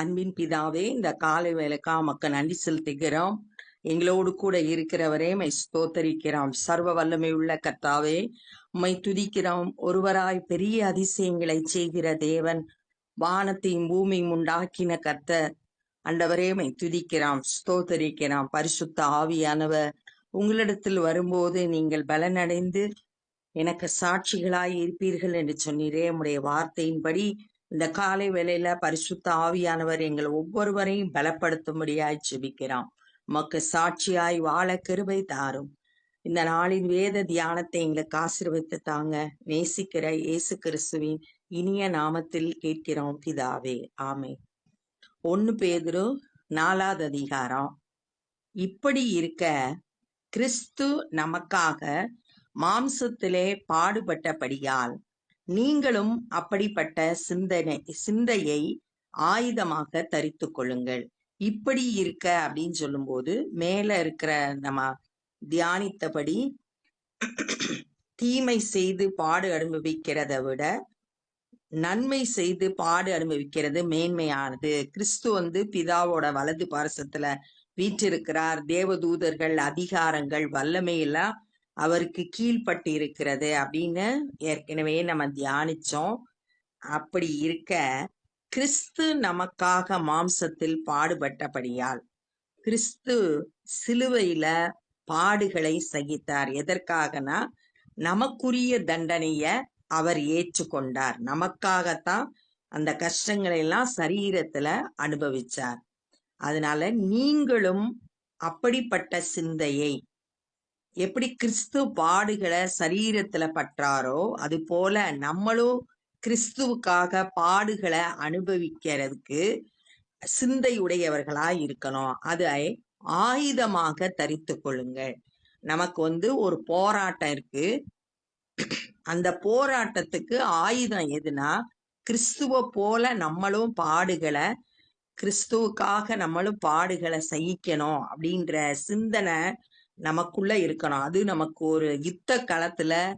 அன்பின் பிதாவே இந்த காலை வேலைக்கா மக்க நன்றி செலுத்துகிறோம். எங்களோடு கூட இருக்கிறவரே மை ஸ்தோத்தரிக்கிறோம். சர்வ வல்லமை உள்ள கர்த்தாவே உம்மை துதிக்கிறோம். ஒருவராய் பெரிய அதிசயங்களை செய்கிற தேவன் வானத்தையும் பூமியும் உண்டாக்கின கர்த்த அண்டவரே மை துதிக்கிறோம் ஸ்தோத்தரிக்கிறோம். பரிசுத்த ஆவியானவர் உங்களிடத்தில் வரும்போது நீங்கள் பலனடைந்து எனக்கு சாட்சிகளாய் இருப்பீர்கள் என்று சொன்னீரே. உடைய வார்த்தையின்படி இந்த காலை வேளையில பரிசுத்த ஆவியானவர் எங்கள் ஒவ்வொருவரையும் பலப்படுத்தும்படியாய் ஜெபிக்கிறோம். உமக்கு சாட்சியாய் வாழ கிருபை தாரும். இந்த நாளின் வேத தியானத்தை எங்களுக்கு ஆசிர்வித்து தாங்க. நேசிக்கிற இயேசு கிறிஸ்துவின் இனிய நாமத்தில் கேட்கிறோம் பிதாவே. ஆமே ஒன்னு பேதுரு நாலாவது அதிகாரம். இப்படி இருக்க கிறிஸ்து நமக்காக மாம்சத்திலே பாடுபட்டபடியால் நீங்களும் அப்படிப்பட்ட சிந்தனை சிந்தையை ஆயுதமாக தரித்து கொள்ளுங்கள். இப்படி இருக்க அப்படின்னு சொல்லும்போது மேல இருக்கிற நம்ம தியானித்தபடி தீமை செய்து பாடு அனுபவிக்கிறத விட நன்மை செய்து பாடு அனுபவிக்கிறது மேன்மையானது. கிறிஸ்து வந்து பிதாவோட வலது பாரசத்துல வீற்றிருக்கிறார். தேவதூதர்கள் அதிகாரங்கள் வல்லமை எல்லாம் அவருக்கு கீழ்பட்டு இருக்கிறது அப்படின்னு ஏற்கனவே நம்ம தியானிச்சோம். அப்படி இருக்க கிறிஸ்து நமக்காக மாம்சத்தில் பாடுபட்டபடியால் கிறிஸ்து சிலுவையில பாடுகளை சகித்தார். எதற்காகனா? நமக்குரிய தண்டனைய அவர் ஏற்றுக்கொண்டார். நமக்காகத்தான் அந்த கஷ்டங்களை எல்லாம் சரீரத்துல அனுபவிச்சார். அதனால நீங்களும் அப்படிப்பட்ட சிந்தையை எப்படி கிறிஸ்து பாடுகளை சரீரத்துல பற்றாரோ அது போல நம்மளும் கிறிஸ்துவுக்காக பாடுகளை அனுபவிக்கிறதுக்கு சிந்தையுடையவர்களா இருக்கணும். அதை ஆயுதமாக தரித்து கொள்ளுங்கள். நமக்கு வந்து ஒரு போராட்டம் இருக்கு. அந்த போராட்டத்துக்கு ஆயுதம் எதுனா கிறிஸ்துவ போல நம்மளும் பாடுகளை கிறிஸ்துவுக்காக நம்மளும் பாடுகளை சகிக்கணும் அப்படின்ற சிந்தனை நமக்குள்ள இருக்கணும். அது நமக்கு ஒரு யுத்த களத்துல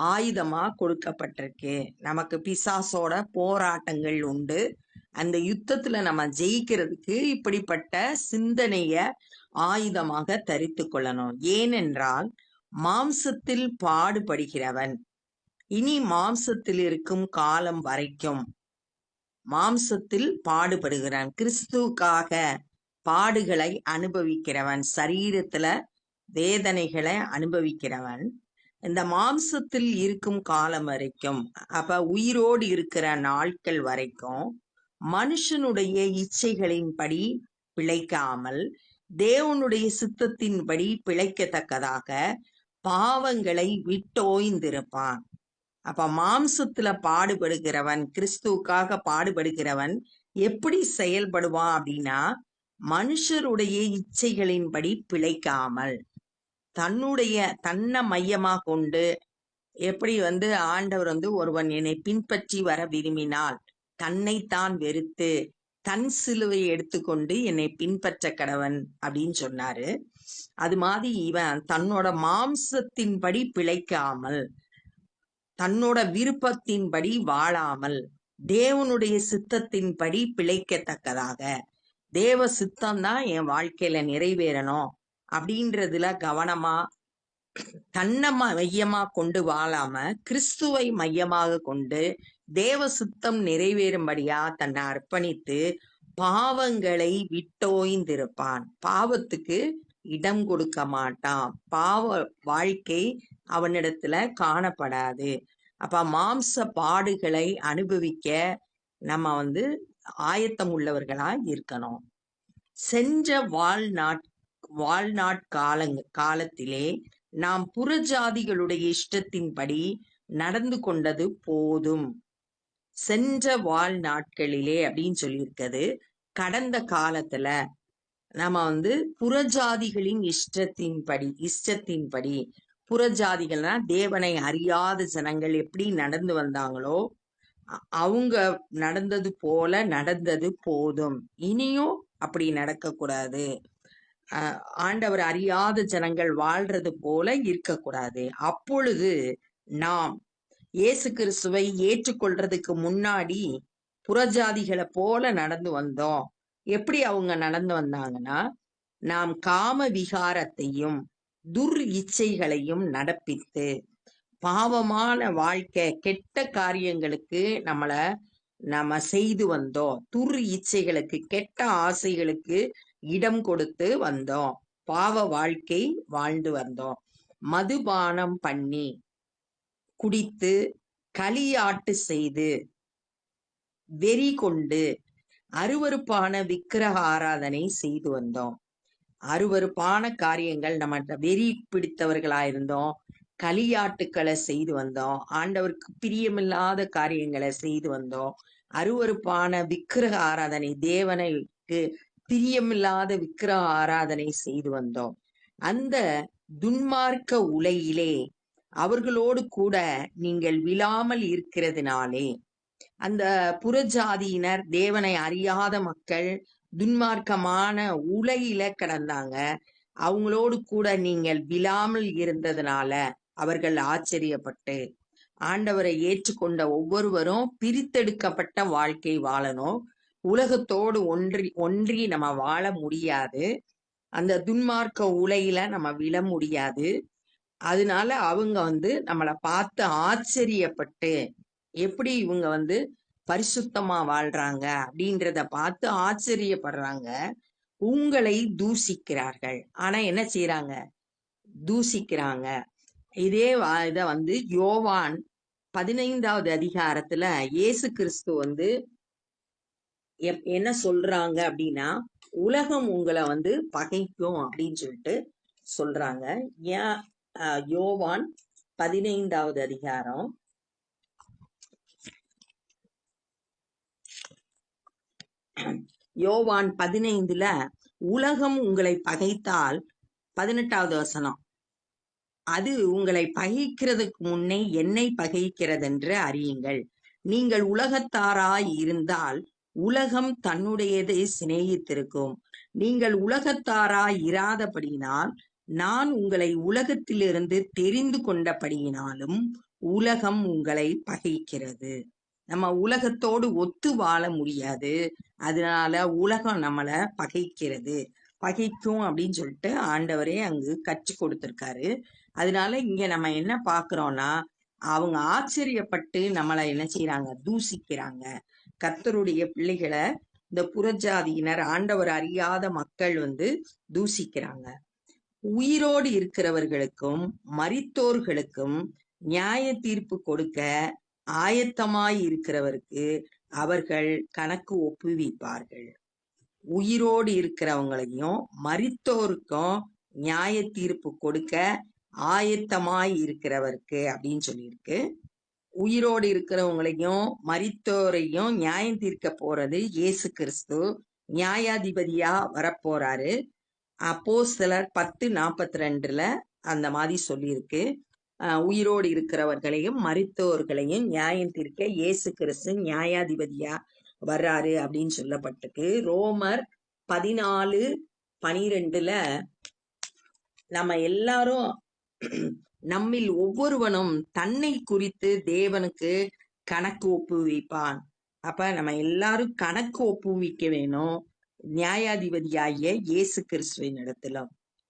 ஆயுதமா கொடுக்கப்பட்டிருக்கு. நமக்கு பிசாசோட போராட்டங்கள் உண்டு. அந்த யுத்தத்துல நம்ம ஜெயிக்கிறதுக்கு இப்படிப்பட்ட சிந்தனைய ஆயுதமாக தரித்து கொள்ளணும். ஏனென்றால் மாம்சத்தில் பாடுபடுகிறவன் இனி மாம்சத்தில் இருக்கும் காலம் வரைக்கும் மாம்சத்தில் பாடுபடுகிறான். கிறிஸ்துவுக்காக பாடுகளை அனுபவிக்கிறவன். சரீரத்துல வேதனைகளை அனுபவிக்கிறவன். இந்த மாம்சத்தில் இருக்கும் காலம் வரைக்கும் அப்ப உயிரோடு இருக்கிற நாட்கள் வரைக்கும் மனுஷனுடைய இச்சைகளின்படி பிழைக்காமல் தேவனுடைய சித்தத்தின்படி பிழைக்கத்தக்கதாக பாவங்களை விட்டோய்ந்திருப்பான். அப்ப மாம்சத்துல பாடுபடுகிறவன் கிறிஸ்துவுக்காக பாடுபடுகிறவன் எப்படி செயல்படுவான் அப்படின்னா மனுஷருடைய இச்சைகளின்படி பிழைக்காமல். தன்னுடைய தன்னை மையமாக கொண்டு எப்படி வந்து ஆண்டவர் வந்து ஒருவன் என்னை பின்பற்றி வர விரும்பினால் தன்னைத்தான் வெறுத்து தன் சிலுவை எடுத்துக்கொண்டு என்னை பின்பற்ற கடவன் அப்படின்னு சொன்னாரு. அது மாதிரி இவன் தன்னோட மாம்சத்தின்படி பிழைக்காமல் தன்னோட விருப்பத்தின்படி வாழாமல் தேவனுடைய சித்தத்தின்படி பிழைக்கத்தக்கதாக. தேவ சித்தம் தான் என் வாழ்க்கையில நிறைவேறணும். அப்படின்றதுல கவனமா தன்னை மையமா கொண்டு வாழாம கிறிஸ்துவை மையமாக கொண்டு தேவ சுத்தம் நிறைவேறும்படியா தன்னை அர்ப்பணித்து பாவங்களை விட்டோய்ந்திருப்பான். பாவத்துக்கு இடம் கொடுக்க மாட்டான். பாவ வாழ்க்கை அவனிடத்துல காணப்படாது. அப்ப மாம்ச பாடுகளை அனுபவிக்க நம்ம வந்து ஆயத்தம் உள்ளவர்களா இருக்கணும். சென்ற வாழ்நாட் வாழ்நாட் காலங் காலத்திலே நாம் புறஜாதிகளுடைய இஷ்டத்தின்படி நடந்து கொண்டது போதும். சென்ற வாழ்நாட்களிலே அப்படின்னு சொல்லியிருக்கிறது கடந்த காலத்துல நம்ம வந்து புறஜாதிகளின் இஷ்டத்தின்படி இஷ்டத்தின்படி புறஜாதிகள்னா தேவனை அறியாத ஜனங்கள் எப்படி நடந்து வந்தாங்களோ அவங்க நடந்தது போல நடந்தது போதும். இனியும் அப்படி நடக்கக்கூடாது. ஆண்டவர் அறியாத ஜனங்கள் வாழ்றது போல இருக்கக்கூடாது. அப்பொழுது நாம் இயேசு கிறிஸ்துவை ஏற்றுக்கொள்றதுக்கு முன்னாடி புறஜாதிகளை போல நடந்து வந்தோம். எப்படி அவங்க நடந்து வந்தாங்கன்னா நாம் காம விகாரத்தையும் துர் இச்சைகளையும் நடப்பித்து பாவமான வாழ்க்கை கெட்ட காரியங்களுக்கு நம்மள நம்ம செய்து வந்தோம். துர் இச்சைகளுக்கு கெட்ட ஆசைகளுக்கு இடம் கொடுத்து வந்தோம். பாவ வாழ்க்கை வாழ்ந்து வந்தோம். மதுபானம் பண்ணி குடித்து களியாட்டு செய்து வெறி கொண்டு அருவருப்பான விக்கிரக ஆராதனை செய்து வந்தோம். அருவருப்பான காரியங்கள் நம்ம வெறி பிடித்தவர்களா இருந்தோம். களியாட்டுக்களை செய்து வந்தோம். ஆண்டவருக்கு பிரியமில்லாத காரியங்களை செய்து வந்தோம். அருவருப்பான விக்கிரக ஆராதனை தேவனுக்கு பிரியமில்லாத விக்கிர ஆராதனை செய்து வந்தோம். அந்த துன்மார்க்க உலையிலே அவர்களோடு கூட நீங்கள் விழாமல் இருக்கிறதுனாலே அந்த புறஜாதியினர் தேவனை அறியாத மக்கள் துன்மார்க்கமான உலையில கிடந்தாங்க. அவங்களோடு கூட நீங்கள் விழாமல் இருந்ததுனால அவர்கள் ஆச்சரியப்பட்டு ஆண்டவரை ஏற்றுக்கொண்ட ஒவ்வொருவரும் பிரித்தெடுக்கப்பட்ட வாழ்க்கை வாழணும். உலகத்தோடு ஒன்றி ஒன்றி நம்ம வாழ முடியாது. அந்த துன்மார்க்க உலையில நம்ம விழ முடியாது. அதனால அவங்க வந்து நம்மளை பார்த்து ஆச்சரியப்பட்டு எப்படி இவங்க வந்து பரிசுத்தமா வாழ்றாங்க அப்படின்றத பார்த்து ஆச்சரியப்படுறாங்க. உங்களை தூசிக்கிறார்கள் ஆனா என்ன செய்யறாங்க தூசிக்கிறாங்க இதே இத வந்து யோவான் பதினைந்தாவது அதிகாரத்துல இயேசு கிறிஸ்து வந்து என்ன சொல்றாங்க அப்படின்னா உலகம் உங்களை வந்து பகைக்கும் அப்படின்னு சொல்லிட்டு சொல்றாங்க. ஏன் யோவான் பதினைந்தாவது அதிகாரம். யோவான் பதினைந்துல உலகம் உங்களை பகைத்தால் பதினெட்டாவது வசனம். அது உங்களை பகைக்கிறதுக்கு முன்னே என்னை பகைக்கிறதென்று அறியுங்கள். நீங்கள் உலகத்தாராய் இருந்தால் உலகம் தன்னுடையதை சிநேகித்திருக்கும். நீங்கள் உலகத்தாராய் இராதபடியினால் நான் உங்களை உலகத்திலிருந்து தெரிந்து கொண்டபடியினாலும் உலகம் உங்களை பகைக்கிறது. நம்ம உலகத்தோடு ஒத்து வாழ முடியாது. அதனால உலகம் நம்மளை பகைக்கிறது. பகைக்கும் அப்படின்னு சொல்லிட்டு ஆண்டவரே அங்கு கற்றுக் கொடுத்துருக்காரு. அதனால இங்க நம்ம என்ன பாக்குறோம்னா அவங்க ஆச்சரியப்பட்டு நம்மளை என்ன செய்யறாங்க தூசிக்கிறாங்க. கர்த்தருடைய பிள்ளைகளை இந்த புறஜாதியினர் ஆண்டவர் அறியாத மக்கள் வந்து தூசிக்கிறாங்க உயிரோடு இருக்கிறவர்களுக்கும் மரித்தோர்களுக்கும் நியாய தீர்ப்பு கொடுக்க ஆயத்தமாய் இருக்கிறவருக்கு அவர்கள் கணக்கு ஒப்புவிப்பார்கள். உயிரோடு இருக்கிறவங்களையும் மரித்தோருக்கும் நியாய தீர்ப்பு கொடுக்க ஆயத்தமாய் இருக்கிறவருக்கு அப்படின்னு சொல்லியிருக்கு. உயிரோடு இருக்கிறவங்களையும் மரித்தோரையும் நியாயம் தீர்க்க போறது இயேசு கிறிஸ்து நியாயாதிபதியா வரப்போறாரு. அப்போ சிலர் பத்து நாற்பத்தி ரெண்டுல அந்த மாதிரி சொல்லியிருக்கு. உயிரோடு இருக்கிறவர்களையும் மரித்தோர்களையும் நியாயம் தீர்க்க இயேசு கிறிஸ்து நியாயாதிபதியா வர்றாரு அப்படின்னு சொல்லப்பட்டிருக்கு. ரோமர் பதினாலு பனிரெண்டுல நம்ம எல்லாரும் நம்மில் ஒவ்வொருவனும் தன்னை குறித்து தேவனுக்கு கணக்கு ஒப்புவிப்பான். அப்ப நம்ம எல்லாரும் கணக்கு ஒப்புவிக்க வேணும். நியாயாதிபதியாகிய இயேசு கிறிஸ்துவின் இடத்துல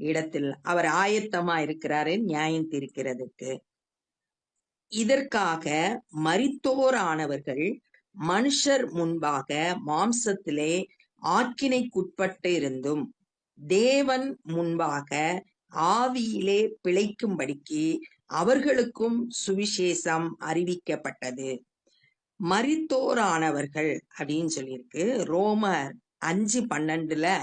இடத்தில் அவர் ஆயத்தமா இருக்கிறாரு நியாயம் தீர்க்கிறதுக்கு. இதற்காக மரித்தோரானவர்கள் மனுஷர் முன்பாக மாம்சத்திலே ஆக்கினைக்குட்பட்டு இருந்தும் தேவன் முன்பாக ஆவியிலே பிழைக்கும்படிக்கு அவர்களுக்கும் சுவிசேஷம் அறிவிக்கப்பட்டது. மரித்தோரானவர்கள் அப்படின்னு சொல்லியிருக்கு. ரோமர் அஞ்சு பன்னெண்டுல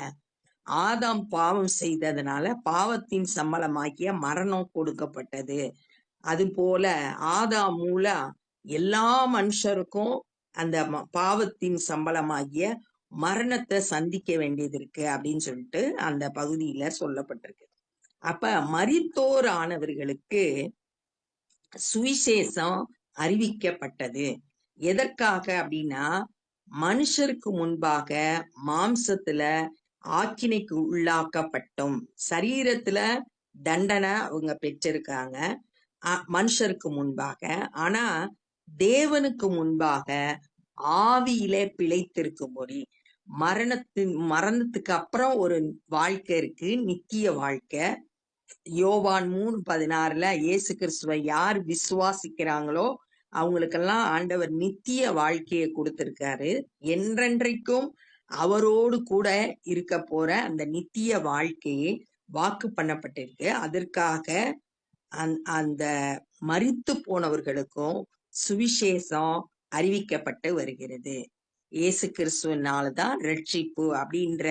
ஆதாம் பாவம் செய்ததுனால பாவத்தின் சம்பளமாகிய மரணம் கொடுக்கப்பட்டது. அது போல ஆதாம் மூலம் எல்லா மனுஷருக்கும் அந்த பாவத்தின் சம்பளமாகிய மரணத்தை சந்திக்க வேண்டியது இருக்கு அப்படின்னு சொல்லிட்டு அந்த பகுதியில சொல்லப்பட்டிருக்கு. அப்ப மரித்தோர் ஆனவர்களுக்கு சுவிசேஷம் அறிவிக்கப்பட்டது. எதற்காக அப்படின்னா மனுஷருக்கு முன்பாக மாம்சத்துல ஆக்கினைக்கு உள்ளாக்கப்பட்டோம். சரீரத்துல தண்டனை அவங்க பெற்றிருக்காங்க. மனுஷருக்கு முன்பாக. ஆனா தேவனுக்கு முன்பாக ஆவியிலே பிழைத்திருக்கும்படி மரணத்தின் மரணத்துக்கு அப்புறம் ஒரு வாழ்க்கை இருக்கு நித்திய வாழ்க்கை. யோவான் மூணு பதினாறுல இயேசு கிறிஸ்துவை யார் விசுவாசிக்கிறாங்களோ அவங்களுக்கெல்லாம் ஆண்டவர் நித்திய வாழ்க்கையை கொடுத்திருக்காரு. என்றென்றைக்கும் அவரோடு கூட இருக்க போற அந்த நித்திய வாழ்க்கையை வாக்கு பண்ணப்பட்டிருக்கு. அதற்காக அந்த அந்த மரித்து போனவர்களுக்கும் சுவிசேஷம் அறிவிக்கப்பட்டு வருகிறது. இயேசு கிறிஸ்துவனாலதான் ரட்சிப்பு அப்படின்ற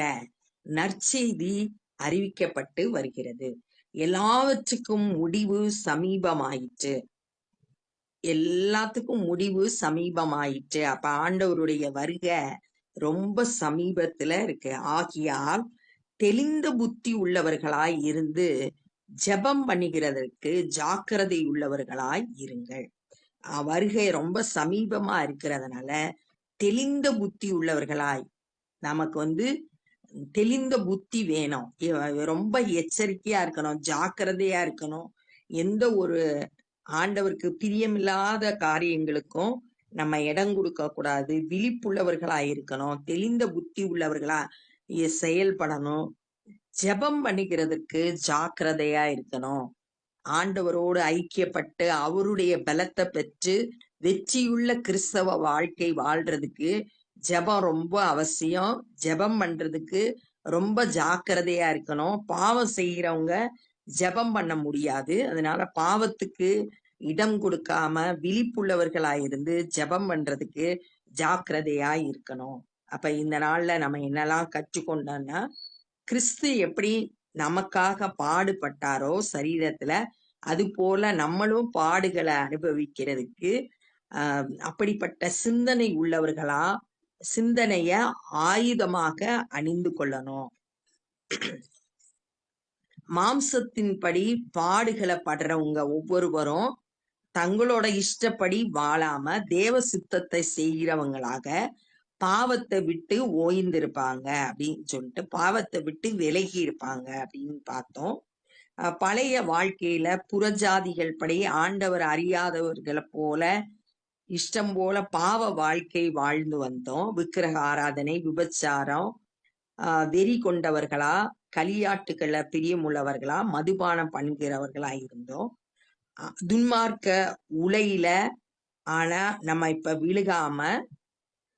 நற்செய்தி அறிவிக்கப்பட்டு வருகிறது. எல்லாவற்றுக்கும் முடிவு சமீபமாயிற்று. எல்லாத்துக்கும் முடிவு சமீபமாயிற்று. அப்ப ஆண்டவருடைய வருகை ரொம்ப சமீபத்துல இருக்கு. ஆகியால் தெளிந்த புத்தி உள்ளவர்களாய் இருந்து ஜெபம் பண்ணுகிறதற்கு ஜாக்கிரதை உள்ளவர்களாய் இருங்கள். வருகை ரொம்ப சமீபமா இருக்கிறதுனால தெளிந்த புத்தி உள்ளவர்களாய். நமக்கு வந்து தெளிந்த புத்தி வேணும். ரொம்ப எச்சரிக்கையா இருக்கணும். ஜாக்கிரதையா இருக்கணும். எந்த ஒரு ஆண்டவருக்கு பிரியமில்லாத காரியங்களுக்கும் நம்ம இடம் கொடுக்க கூடாது. விழிப்புள்ளவர்களா இருக்கணும். தெளிந்த புத்தி உள்ளவர்களா செயல்படணும். ஜெபம் பண்ணிக்கிறதுக்கு ஜாக்கிரதையா இருக்கணும். ஆண்டவரோடு ஐக்கியப்பட்டு அவருடைய பலத்தை பெற்று வெற்றியுள்ள கிறிஸ்தவ வாழ்க்கை வாழ்றதுக்கு ஜெபம் ரொம்ப அவசியம். ஜெபம் பண்றதுக்கு ரொம்ப ஜாக்கிரதையா இருக்கணும். பாவம் செய்யறவங்க ஜெபம் பண்ண முடியாது. அதனால பாவத்துக்கு இடம் கொடுக்காம விழிப்புள்ளவர்களா இருந்து ஜெபம் பண்றதுக்கு ஜாக்கிரதையா இருக்கணும். அப்ப இந்த நாள்ல நம்ம என்னெல்லாம் கற்றுக்கொண்டோம்னா கிறிஸ்து எப்படி நமக்காக பாடுபட்டாரோ சரீரத்துல அது போல நம்மளும் பாடுகளை அனுபவிக்கிறதுக்கு அப்படிப்பட்ட சிந்தனை உள்ளவர்களா சிந்தனைய ஆயுதமாக அணிந்து கொள்ளணும். மாம்சத்தின்படி பாடுகளை படுறவங்க ஒவ்வொருவரும் தங்களோட இஷ்டப்படி வாழாம தேவ சித்தத்தை செய்கிறவங்களாக பாவத்தை விட்டு ஓய்ந்திருப்பாங்க அப்படின்னு சொல்லிட்டு பாவத்தை விட்டு விலகி இருப்பாங்க அப்படின்னு பார்த்தோம். அஹ் பழைய வாழ்க்கையில புறஜாதிகள் படி ஆண்டவர் அறியாதவர்களை போல இஷ்டம் போல பாவ வாழ்க்கை வாழ்ந்து வந்தோம். விக்கிரக ஆராதனை விபச்சாரம் ஆஹ் வெறி கொண்டவர்களா களியாட்டுக்கள பிரியமுள்ளவர்களா மதுபானம் பண்ணுகிறவர்களா இருந்தோம். துன்மார்க்க உலையில ஆனா நம்ம இப்ப விழுகாம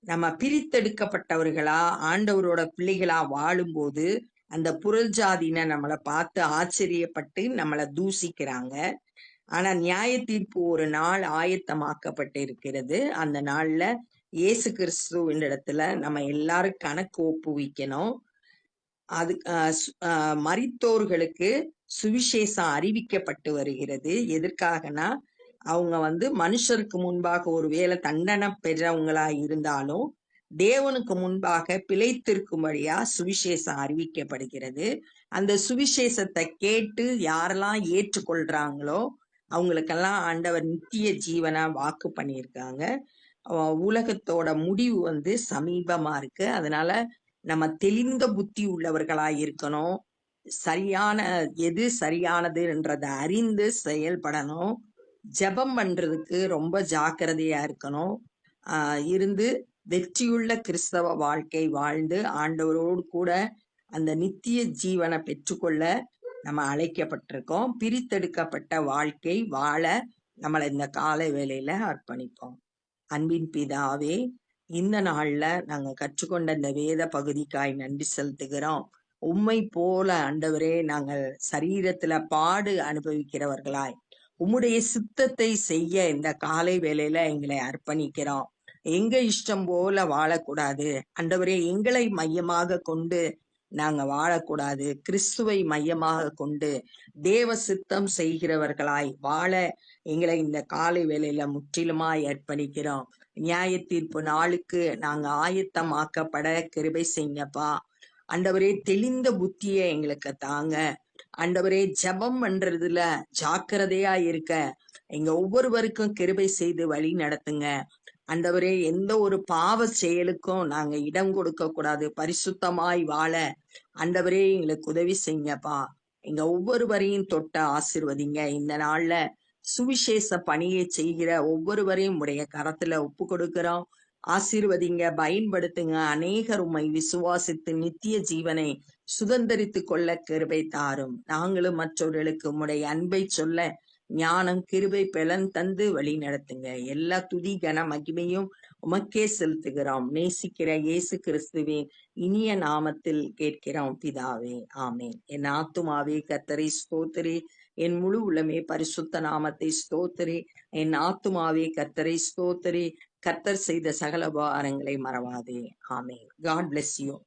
நம்ம பிரித்தெடுக்கப்பட்டவர்களா ஆண்டவரோட பிள்ளைகளா வாழும்போது அந்த புறஜாதின நம்மளை பார்த்து ஆச்சரியப்பட்டு நம்மளை தூசிக்கிறாங்க. ஆனா நியாய தீர்ப்பு ஒரு நாள் ஆயத்தமாக்கப்பட்டு இருக்கிறது அந்த நாள்ல இயேசு கிறிஸ்துவின் இடத்துல நம்ம எல்லாரும் கணக்கு ஒப்புவிக்கணும் அது மறித்தோர்களுக்கு சுவிசேஷம் அறிவிக்கப்பட்டு வருகிறது. எதற்காகனா அவங்க வந்து மனுஷருக்கு முன்பாக ஒருவேளை தண்டனை பெறவங்களா இருந்தாலும் தேவனுக்கு முன்பாக பிழைத்திருக்கும்படியா சுவிசேஷம் அறிவிக்கப்படுகிறது. அந்த சுவிசேஷத்தை கேட்டு யாரெல்லாம் ஏற்றுக்கொள்றாங்களோ அவங்களுக்கெல்லாம் ஆண்டவர் நித்திய ஜீவனை வாக்கு பண்ணியிருக்காங்க. உலகத்தோட முடிவு வந்து சமீபமா இருக்கு. அதனால நம்ம தெளிந்த புத்தி உள்ளவர்களா இருக்கணும் சரியான எது சரியானதுன்றதை அறிந்து செயல்படணும். ஜெபம் பண்றதுக்கு ரொம்ப ஜாக்கிரதையா இருக்கணும். ஆஹ் இருந்து வெற்றியுள்ள கிறிஸ்தவ வாழ்க்கை வாழ்ந்து ஆண்டவரோடு கூட அந்த நித்திய ஜீவனை பெற்றுக்கொள்ள நம்ம அழைக்கப்பட்டிருக்கோம். பிரித்தெடுக்கப்பட்ட வாழ்க்கை வாழ நம்மளை இந்த காலை வேலையில அர்ப்பணிப்போம். அன்பின் பிதாவே இந்த நாள்ல நாங்க கற்றுக்கொண்ட இந்த வேத பகுதிக்காய் நன்றி செலுத்துகிறோம். உம்மை போல ஆண்டவரே நாங்கள் சரீரத்துல பாடு அனுபவிக்கிறவர்களாய் உம்முடைய சித்தத்தை செய்ய இந்த காலை வேலையில எங்களை அர்ப்பணிக்கிறோம். எங்க இஷ்டம் போல வாழக்கூடாது. அண்டவரே எங்களை மையமாக கொண்டு நாங்க வாழக்கூடாது. கிறிஸ்துவை மையமாக கொண்டு தேவ சித்தம் செய்கிறவர்களாய் வாழ எங்களை இந்த காலை வேலையில முற்றிலுமாய் அர்ப்பணிக்கிறோம். நியாய தீர்ப்பு நாளுக்கு நாங்க ஆயத்தமாக்கப்பட கிருபை செய்யப்பா அண்டவரே தெளிந்த புத்தியை எங்களுக்கு தாங்க. அண்டவரே ஜெபம் பண்றதுல ஜாக்கிரதையா இருக்க. எங்க ஒவ்வொருவருக்கும் கிருபை செய்து வழி நடத்துங்க. அந்தவரே எந்த ஒரு பாவ செயலுக்கும் நாங்க இடம் கொடுக்க கூடாது. பரிசுத்தமாய் வாழ அந்தவரே எங்களுக்கு உதவி செய்யுங்கப்பா. எங்க ஒவ்வொருவரையும் தொட்ட ஆசிர்வதிங்க. இந்த நாள்ல சுவிசேஷ பணியை செய்கிற ஒவ்வொருவரையும் உடைய கரத்துல ஒப்பு கொடுக்கிறோம். ஆசீர்வதிங்க பயன்படுத்துங்க. அநேகர் உம்மை விசுவாசித்து நித்திய ஜீவனை சுதந்திரித்து கொள்ள கிருபை தாரும். நாங்களும் மற்றவர்களுக்கு உடைய அன்பை சொல்ல ஞானம் கிருபை பலன் தந்து வழி நடத்துங்க. எல்லா துதி கன மகிமையும் உமக்கே செலுத்துகிறோம். நேசிக்கிற இயேசு கிறிஸ்துவின் இனிய நாமத்தில் கேட்கிறோம் பிதாவே. ஆமேன். என் ஆத்துமாவே கத்தரை ஸ்தோத்திரி. என் முழு உள்ளமே பரிசுத்த நாமத்தை ஸ்தோத்திரி. என் ஆத்துமாவே கத்தரை ஸ்தோத்திரி. கத்தர் செய்த சகல உபகாரங்களை மறவாதே. ஆமே காட் பிளெஸ் யூ